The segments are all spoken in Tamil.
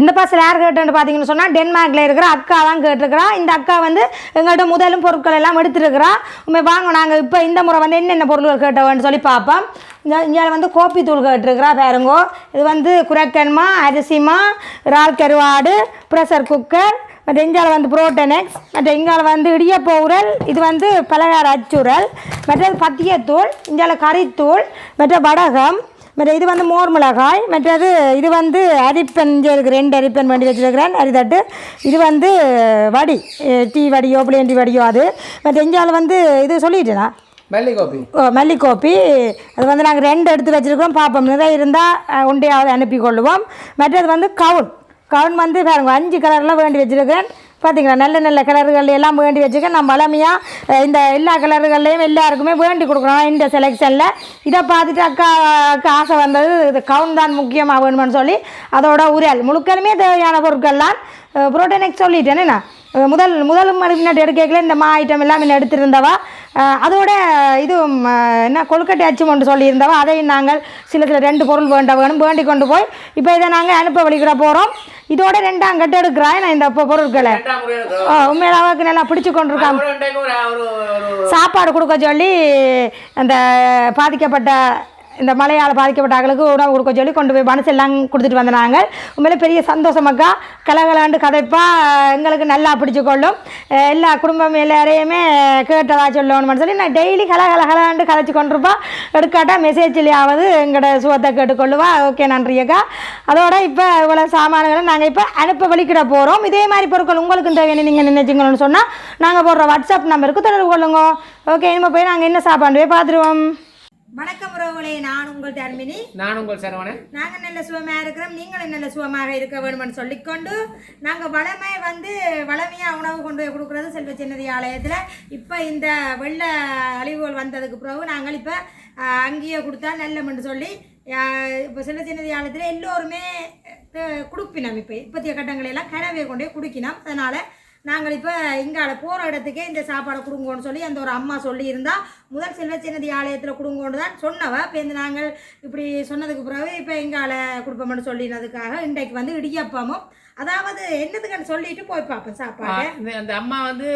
இந்த பாசில் யார் கேட்டுன்னு பார்த்தீங்கன்னு சொன்னால் டென்மார்க்கில் இருக்கிற அக்கா தான் கேட்டிருக்கிறா. இந்த அக்கா வந்து எங்கள்கிட்ட முதலும் பொருட்கள் எல்லாம் எடுத்துருக்கிறா. உண்மை வாங்க நாங்கள் இப்போ இந்த முறை வந்து என்னென்ன பொருட்கள் கேட்டவன்னு சொல்லி பார்ப்போம் இங்கே வந்து கோப்பி தூள் கேட்டிருக்கிறா பாருங்கோ. இது வந்து குரக்கன்மா அரிசிமா இறால் கருவாடு ப்ரெஷர் குக்கர் மற்ற இங்கால வந்து புரோட்டனெக்ஸ் மற்ற இங்கால வந்து இடியப்ப உரல் இது வந்து பலகார அச்சுரல் மற்றது பத்தியத்தூள் இங்கால கறித்தூள் மற்ற வடகம் மற்ற இது வந்து மோர் மிளகாய் மற்றது இது வந்து அரிப்பன் இங்கே இருக்கு ரெண்டு அரிப்பன் வண்டி வச்சுருக்கிறேன் அரிதட்டு. இது வந்து வடி டீ வடியோ புளியன் டீ வடியோ அது. மற்ற இங்கால வந்து இது சொல்லிட்டேனா மல்லி கோபி ஓ மல்லிக்கோப்பி அது வந்து நாங்கள் ரெண்டு எடுத்து வச்சுருக்கோம் பார்ப்போம் நிறைய இருந்தால் உண்டையாவது அனுப்பி கொள்ளுவோம் மற்றது வந்து கவுன். கவுன் வந்து பாருங்க அஞ்சு கலரில் வேண்டி வச்சுருக்கேன் பார்த்தீங்களா நல்ல நல்ல கலர்கள் எல்லாம் வேண்டி வச்சுக்க நான் வளமையாக இந்த எல்லா கலர்கள்லையும் எல்லாருக்குமே வேண்டி கொடுக்குறோம் இந்த செலெக்ஷனில் இதை பார்த்துட்டு அக்கா அக்கா ஆசை வந்தது இது கவுன் தான் முக்கியமாக வேணுமென்னு சொல்லி அதோட உரல் முழுக்கலுமே தேவையான பொருட்கள்லாம் புரோட்டனெக்ஸ் சொல்லிட்டேனே நான் முதல் முதல் முன்னாடி எடுக்கல இந்த மா ஐட்டம் எல்லாம் முன்ன எடுத்திருந்தவா. அதோட இது என்ன கொழுக்கட்டை அச்சும் ஒன்று சொல்லியிருந்தவா. அதையும் நாங்கள் சில சில ரெண்டு பொருள் வேண்ட வேணும் வேண்டி கொண்டு போய் இப்போ இதை நாங்கள் அனுப்ப வழிக்கிற போகிறோம் இதோட ரெண்டாம் கட்டு எடுக்கிறேன் நான் இந்த பொ- பொருட்களை. உண்மையில அவருக்கு நல்லா பிடிச்சு கொண்டிருக்கான் சாப்பாடு கொடுக்க சொல்லி அந்த பாதிக்கப்பட்ட இந்த மழையால் பாதிக்கப்பட்ட ஆட்களுக்கு உணவு கொடுக்க சொல்லி கொண்டு போய் மனசு எல்லாம் கொடுத்துட்டு வந்த நாங்கள் உண்மையிலே பெரிய சந்தோஷமாக்கா கலகலாண்டு கதைப்பா. எங்களுக்கு நல்லா பிடிச்சிக்கொள்ளும். எல்லா குடும்பம் எல்லாரையுமே கேட்டதா சொல்லணும்னு சொல்லி நான் டெய்லி கலகல கலாண்டு கதைச்சு கொண்டிருப்பா. எடுக்காட்டா மெசேஜ்லேயாவது எங்களோட சுகத்தை கேட்டுக்கொள்ளுவா. ஓகே நன்றி அக்கா. அதோட இப்போ இவ்வளோ சாமான்களை நாங்கள் இப்போ அனுப்ப வலிக்கிட போகிறோம் இதே மாதிரி பொருட்கள் உங்களுக்கும் தேவையான நீங்கள் நினைச்சிங்கன்னு சொன்னால் நாங்கள் போடுற வாட்ஸ்அப் நம்பருக்கு தொடர்பு கொள்ளுங்க. ஓகே இனிமேல் போய் நாங்கள் என்ன சாப்பாடு பார்த்துருவோம் வணக்கம் உறவுகளே நான் உங்கள் தர்மினி. நான் உங்கள் சரவணன். நாங்கள் நல்ல சுகமாக இருக்கிறோம் நீங்களும் நல்ல சுகமாக இருக்க வேணும்னு சொல்லிக்கொண்டு நாங்கள் வளமை வந்து வளமையாக உணவு கொண்டு போய் கொடுக்குறது செல்வ சின்னதி ஆலயத்தில். இப்போ இந்த வெள்ள அழிவுகள் வந்ததுக்கு பிறகு நாங்கள் இப்போ அங்கேயே கொடுத்தா நல்லமென்று சொல்லி இப்போ செல்வ சின்னதி ஆலயத்தில் எல்லோருமே குடுப்பினோம் இப்போ. இப்போத்திய கட்டங்களை எல்லாம் கனவே கொண்டு போய் குடிக்கணும் அதனால் நாங்கள் இப்போ இங்கால போகிற இடத்துக்கே இந்த சாப்பாடை கொடுங்கோன்னு சொல்லி அந்த ஒரு அம்மா சொல்லியிருந்தா முதல் செல்வச்சின்னதி ஆலயத்தில் கொடுங்கோன்னு தான் சொன்னவ. இப்போ இந்த நாங்கள் இப்படி சொன்னதுக்கு பிறகு இப்போ எங்கால கொடுப்போம்னு சொல்லினதுக்காக இன்றைக்கு வந்து இடியப்பமும் அதாவது என்னதுக்குன்னு சொல்லிட்டு போய் பார்ப்போம் சாப்பாடு. அந்த அம்மா வந்து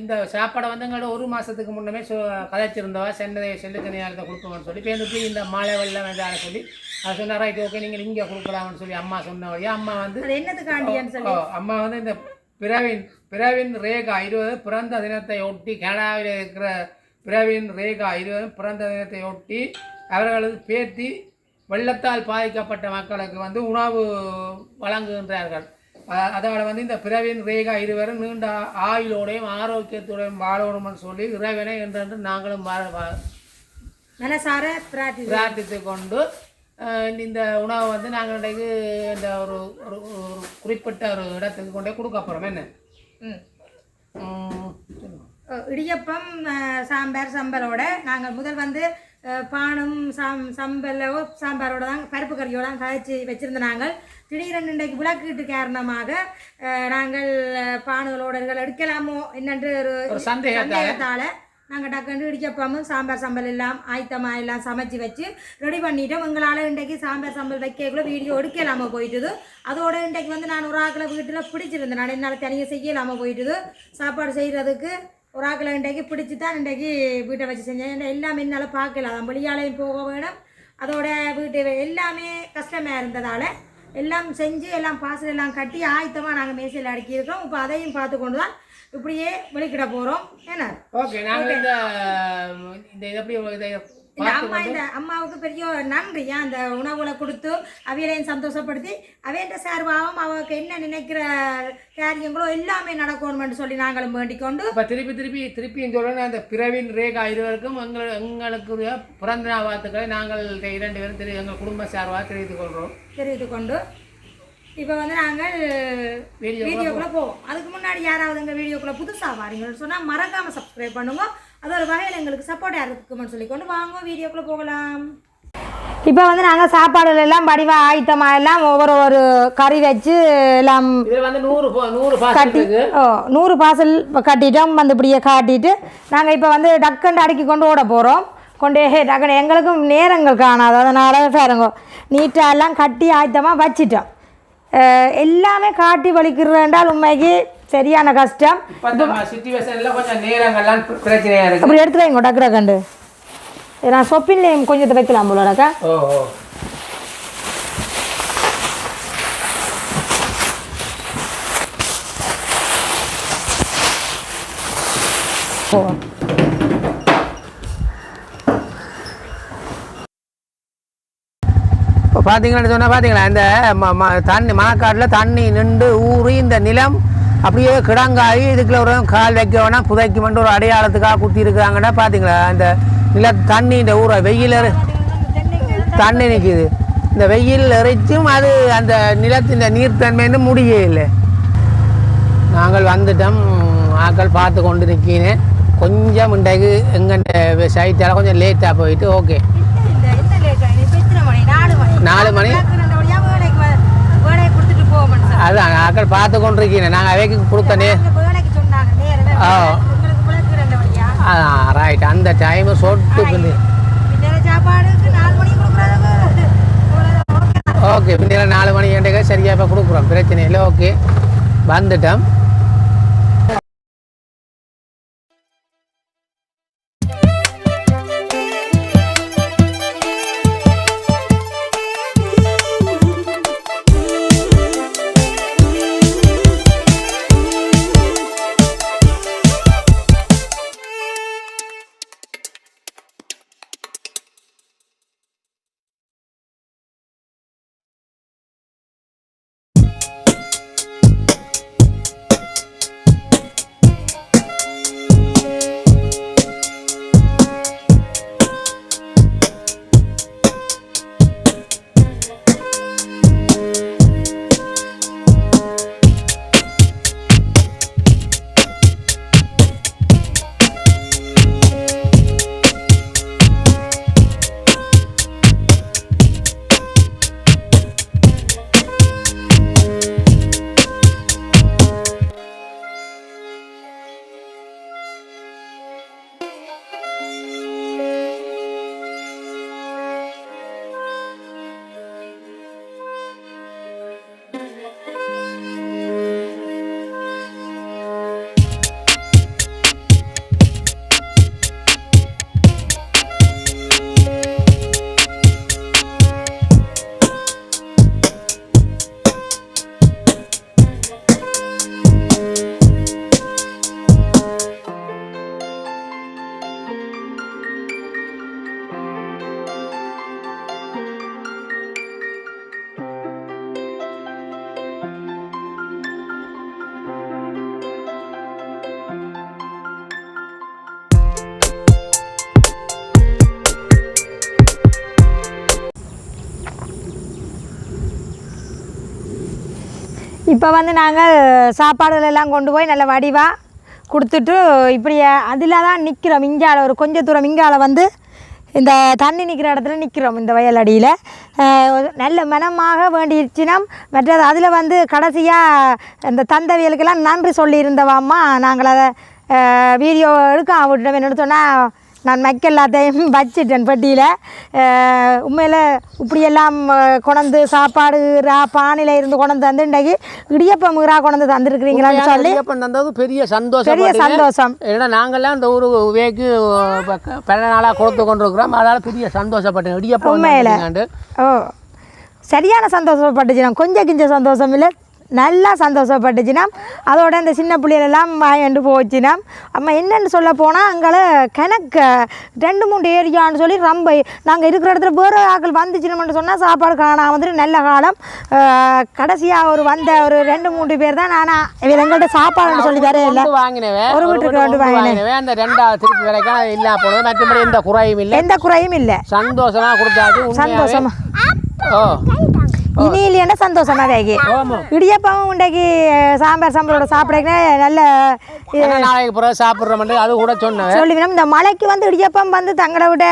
இந்த சாப்பாடை வந்து எங்களோட ஒரு மாசத்துக்கு முன்னமே சொ கதைச்சிருந்தவா சென்னை செல்லு தனியாரத்தை கொடுப்போம்னு சொல்லி இப்போ போய் இந்த மழை வெள்ளம் வேண்டாம் சொல்லி அதை சொன்னா ரைட் ஓகே நீங்கள் இங்கே கொடுக்கலாம்னு சொல்லி அம்மா சொன்ன அம்மா வந்து அது என்னதுக்காண்டியான்னு சொல்லி? அம்மா வந்து இந்த பிரவின் பிரவின் ரேகா இருபது பிறந்த தினத்தை ஒட்டி கனடாவில் இருக்கிற பிரவின் ரேகா இருபது பிறந்த தினத்தை ஒட்டி அவர்களது பேத்தி வெள்ளத்தால் பாதிக்கப்பட்ட மக்களுக்கு வந்து உணவு வழங்குகின்றார்கள். அதோட வந்து இந்த பிரவின் ரேகா இருவரும் நீண்ட ஆயுளோடையும் ஆரோக்கியத்தோடையும் வாழணும்னு சொல்லி இறைவனை என்றென்று நாங்களும் பிரார்த்தித்து கொண்டு இந்த உணவை வந்து நாங்கள் இன்றைக்கு இந்த ஒரு ஒரு ஒரு குறிப்பிட்ட ஒரு இடத்துக்கு கொண்டே கொடுக்க போகிறோம் என்ன? இடியப்பம் சாம்பார் சம்பலோட நாங்கள் முதல் வந்து பானும் சாம் சம்பலோ சாம்பாரோட தான் பருப்பு கறியோட தான் கழிச்சு வச்சுருந்த நாங்கள். திடீரென்று இன்றைக்கு விளக்கீட்டு காரணமாக நாங்கள் பானுகளோட எடுக்கலாமோ என்னென்று ஒரு சந்தேகத்தால் நாங்கள் டக்குன்னு இடிச்சப்பமும் சாம்பார் சம்பல் எல்லாம் ஆயத்தமாக எல்லாம் சமைச்சு வச்சு ரெடி பண்ணிட்டோம். எங்களால் இன்றைக்கு சாம்பார் சம்பல் வைக்கக்குள்ள வீடியோ எடுக்கலாமல் போயிட்டுது. அதோட இன்றைக்கு வந்து நான் ஒரு ஆக்கில் வீட்டில் பிடிச்சிருந்தேன். நான் என்னால் தனியாக செய்யலாமல் போயிட்டுது. சாப்பாடு செய்கிறதுக்கு ஒரு ஆக்கில் இன்றைக்கு பிடிச்சி தான் இன்றைக்கு வீட்டை வச்சு செஞ்சேன். ஏன்னா எல்லாமே என்னால் பார்க்கல. அதான் வெளியாலையும் போக வேணும். அதோட வீட்டு எல்லாமே கஷ்டமாக இருந்ததால் எல்லாம் செஞ்சு எல்லாம் பாசல் எல்லாம் கட்டி ஆயத்தமாக நாங்கள் மேசையில் அடுக்கியிருக்கோம். இப்போ அதையும் பார்த்து கொண்டு தான் இப்படியே வெளிக்கிட போகிறோம் என்ன? ஓகே நாங்கள் இந்த இந்த இது எப்படி இதை இந்த அம்மா இந்த அம்மாவுக்கு பெரிய நன்றி. ஏன் அந்த உணவுகளை கொடுத்து அவையளையும் சந்தோஷப்படுத்தி அவையன்ற சார்பாகவும் அவருக்கு என்ன நினைக்கிற காரியங்களோ எல்லாமே நடக்கணும்னு சொல்லி நாங்களும் வேண்டிக் கொண்டு இப்போ திருப்பி திருப்பி திருப்பியும் சொல்லணும் அந்த பிரவின் ரேகா இருவருக்கும் எங்கள் எங்களுக்குரிய பிறந்த வாழ்த்துக்களை நாங்கள் இந்த இரண்டு பேரும் திரு எங்கள் குடும்ப சார்பாக தெரிவித்துக் கொள்கிறோம். தெரிவித்துக் கொண்டு இப்போ வந்து நாங்கள் வீடியோ வீடியோக்குள்ளே போவோம். அதுக்கு முன்னாடி யாராவது எங்கள் வீடியோக்குள்ளே புதுசாக வாரீங்கன்னு சொன்னால் மறக்காமல் சப்ஸ்கிரைப் பண்ணுங்க. அது ஒரு வகையில் எங்களுக்கு சப்போர்ட்டாக இருக்குமென்னு சொல்லி கொண்டு வாங்க வீடியோக்குள்ளே போகலாம். இப்போ வந்து நாங்கள் சாப்பாடுல எல்லாம் வடிவாக ஆயத்தமாக எல்லாம் ஒவ்வொரு ஒரு கறி வச்சு எல்லாம் கட்டி ஓ நூறு இப்போ கட்டிட்டோம். வந்து இப்படியே காட்டிட்டு நாங்கள் இப்போ வந்து டக்குன்னு அடுக்கி கொண்டு ஓட போகிறோம் கொண்டு டக்குன்னு எங்களுக்கும் நேரங்கள் காணாது. அதனால் பாருங்க நீட்டாக எல்லாம் கட்டி ஆயத்தமாக வச்சிட்டோம். எல்லாமே காட்டி வலிக்கிறேன்டால் உண்மைக்கு சரியான கஷ்டம். அப்படி எடுத்து வைங்க டக்குற கண்டு. நான் சொப்பின்லேயும் கொஞ்சத்தை வைக்கலாம் போலக்கா ஓ ஓ ஓ இப்போ பார்த்தீங்கன்னு சொன்னால் பார்த்தீங்களா இந்த ம- ம- தண்ணி மணக்காட்டில் தண்ணி நின்று ஊறி இந்த நிலம் அப்படியே கிடங்காயி இதுக்குள்ள ஒரு கால் வைக்க வேணாம் புதைக்குமென்று ஒரு அடையாளத்துக்காக குத்தி இருக்கிறாங்கன்னா பார்த்தீங்களா இந்த நில தண்ணி இந்த ஊற வெயில் தண்ணி நிற்கிது இந்த வெயில் எரிச்சும் அது அந்த நிலத்தின் நீர்த்தன்மைன்னு முடியே இல்லை. நாங்கள் வந்துட்டோம். ஆக்கள் பார்த்து கொண்டு நிற்கினேன். கொஞ்சம் இன்றைக்கு எங்கள் சைட்டால் கொஞ்சம் லேட்டாக போயிட்டு ஓகே நாலு மணி. அதுதான் ஆக்கள் பார்த்து கொண்டிருக்கீங்க. நாங்கள் அவைக்கு கொடுத்தனே ஆ. அதான் ரைட் அந்த டைமு சொட்டு பிந்தி ஓகே பின்னால் நாலு மணி ஏண்டக சரியாக இப்போ கொடுக்குறோம். பிரச்சனை இல்லை ஓகே வந்துட்டோம். இப்போ வந்து நாங்கள் சாப்பாடுகள் எல்லாம் கொண்டு போய் நல்ல வடிவாக கொடுத்துட்டு இப்படியே அதில் தான் நிற்கிறோம் இங்கால ஒரு கொஞ்ச தூரம் இங்கால வந்து இந்த தண்ணி நிற்கிற இடத்துல நிற்கிறோம் இந்த வயல் அடியில். நல்ல மனமாக வேண்டிடுச்சுன்னா மற்றது அதில் வந்து கடைசியாக இந்த தந்தவியலுக்கெல்லாம் நன்றி சொல்லியிருந்தவாம்மா. நாங்கள் அதை வீடியோ எடுக்க விட்டுட்டோம் என்னென்னு சொன்னால் நான் மைக்க எல்லாத்தையும் வச்சிட்டேன் பெட்டியில். உண்மையில் இப்படியெல்லாம் கொண்டு சாப்பாடு ரா பானையில் இருந்து கொண்டு வந்து இன்றைக்கு இடியப்பம் மீறா கொண்டு தந்துருக்கிறீங்களான்னு சொல்லி தந்தது பெரிய சந்தோஷம் பெரிய சந்தோஷம். ஏன்னா நாங்கள்லாம் இந்த ஊர் வேக்கு பல நாளாக கொடுத்து கொண்டு இருக்கிறோம் அதனால பெரிய சந்தோஷப்பட்டேன். இடியப்பம் உண்மையில. ஓ சரியான சந்தோஷப்பட்டுச்சுனா கொஞ்சம் கிஞ்ச சந்தோஷம் இல்லை. நல்லா சந்தோஷப்பட்டுச்சுனா அதோட இந்த சின்ன பிள்ளைகளெல்லாம் வாங்கிட்டு போச்சுனா அம்மா என்னன்னு சொல்ல போனால் அங்கே கணக்கு ரெண்டு மூணு ஏரியான்னு சொல்லி ரொம்ப நாங்கள் இருக்கிற இடத்துல வேறு ஆட்கள் வந்துச்சுன்னு சொன்னால் சாப்பாடு காணாம வந்துட்டு நல்ல காலம். கடைசியாக ஒரு வந்த ஒரு ரெண்டு மூணு பேர் தான் நானா. இவங்க எங்கள்கிட்ட சாப்பாடுன்னு சொல்லி தரே இல்லை. கொண்டு வாங்கினவன். ஒரு வீட்டுக்கு கொண்டு வாங்கினவன். அந்த ரெண்டாவது திருப்பி வரைக்கும் இல்லா போனது. மற்றபடி எந்த குறையும் இல்லை. எந்த குறையும் இல்லை. சந்தோஷமா கொடுத்தாச்சு. சந்தோஷமா. ஓ. இனி இல்லைன்னா சந்தோஷமா வேகி ஆமா. இடியப்பம் உண்டைக்கு சாம்பார் சாம்பாரோட சாப்பிடக்க நல்ல நாளைக்கு பிறகு சாப்பிட்றோம்ட்டு அது கூட சொன்னவன் சொல்லுவினோம் இந்த மலைக்கு வந்து இடியப்பம் வந்து தங்களை விட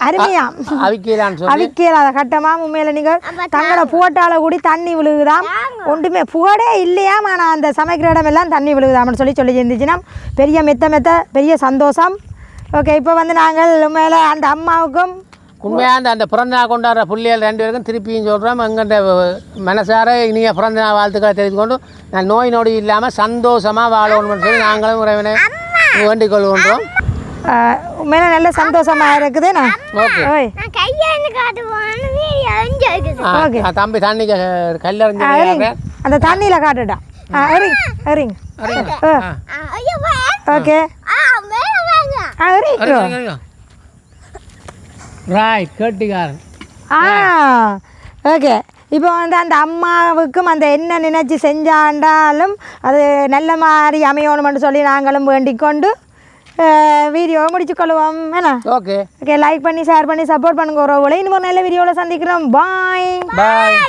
அருமையா. அவிக்கலாத கட்டமா உண்மையில நீங்கள் தங்களை போட்டால கூடி தண்ணி விழுகுதாம். ஒன்றுமே புகடே இல்லையாம். ஆனால் அந்த சமைக்கிற இடமெல்லாம் தண்ணி விழுகுதாம்னு சொல்லி சொல்லி இருந்துச்சுன்னா பெரிய மெத்த மெத்த பெரிய சந்தோஷம். ஓகே இப்போ வந்து நாங்கள் உண்மையில அந்த அம்மாவுக்கும் உண்மையாக அந்த அந்த பிறந்த நாள் கொண்டாடுற பிள்ளைகள் ரெண்டு பேருக்கும் திருப்பியும் சொல்கிறோம் எங்கள்கிட்ட மனசார இனிய பிறந்த நாள் வாழ்த்துக்களை தெரிவித்து கொண்டு நான் நோய் நொடி இல்லாமல் சந்தோஷமாக வாழணும்னு சொல்லி நாங்களும் உறவினை வேண்டிக் கொள்கின்றோம். உண்மையில நல்ல சந்தோஷமாக இருக்குது. நான் ஓகே. தம்பி தண்ணிக்கு கல்லறிஞ்சு அந்த தண்ணியில் காட்டுடா. எரிங் எரிங் ஆ. ஐயோ வா. ஓகே. ஆ மேல வாங்க. ஆ எரிங் ரைட் கேட்டிக்காரன். ஆ ஓகே. இப்போ வந்து அந்த அம்மாவுக்கும் அந்த என்ன நினைச்சு செஞ்சாண்டாலும் அது நல்ல மாதிரி அமையணும்னு சொல்லி நாங்களும் வேண்டிக் கொண்டு வீடியோவை முடிச்சு கொள்வோம். என்ன? ஓகே ஓகே லைக் பண்ணி ஷேர் பண்ணி சப்போர்ட் பண்ணுங்க ஒரு இன்னும் நல்ல வீடியோவில் சந்திக்கிறோம். பாய் பாய்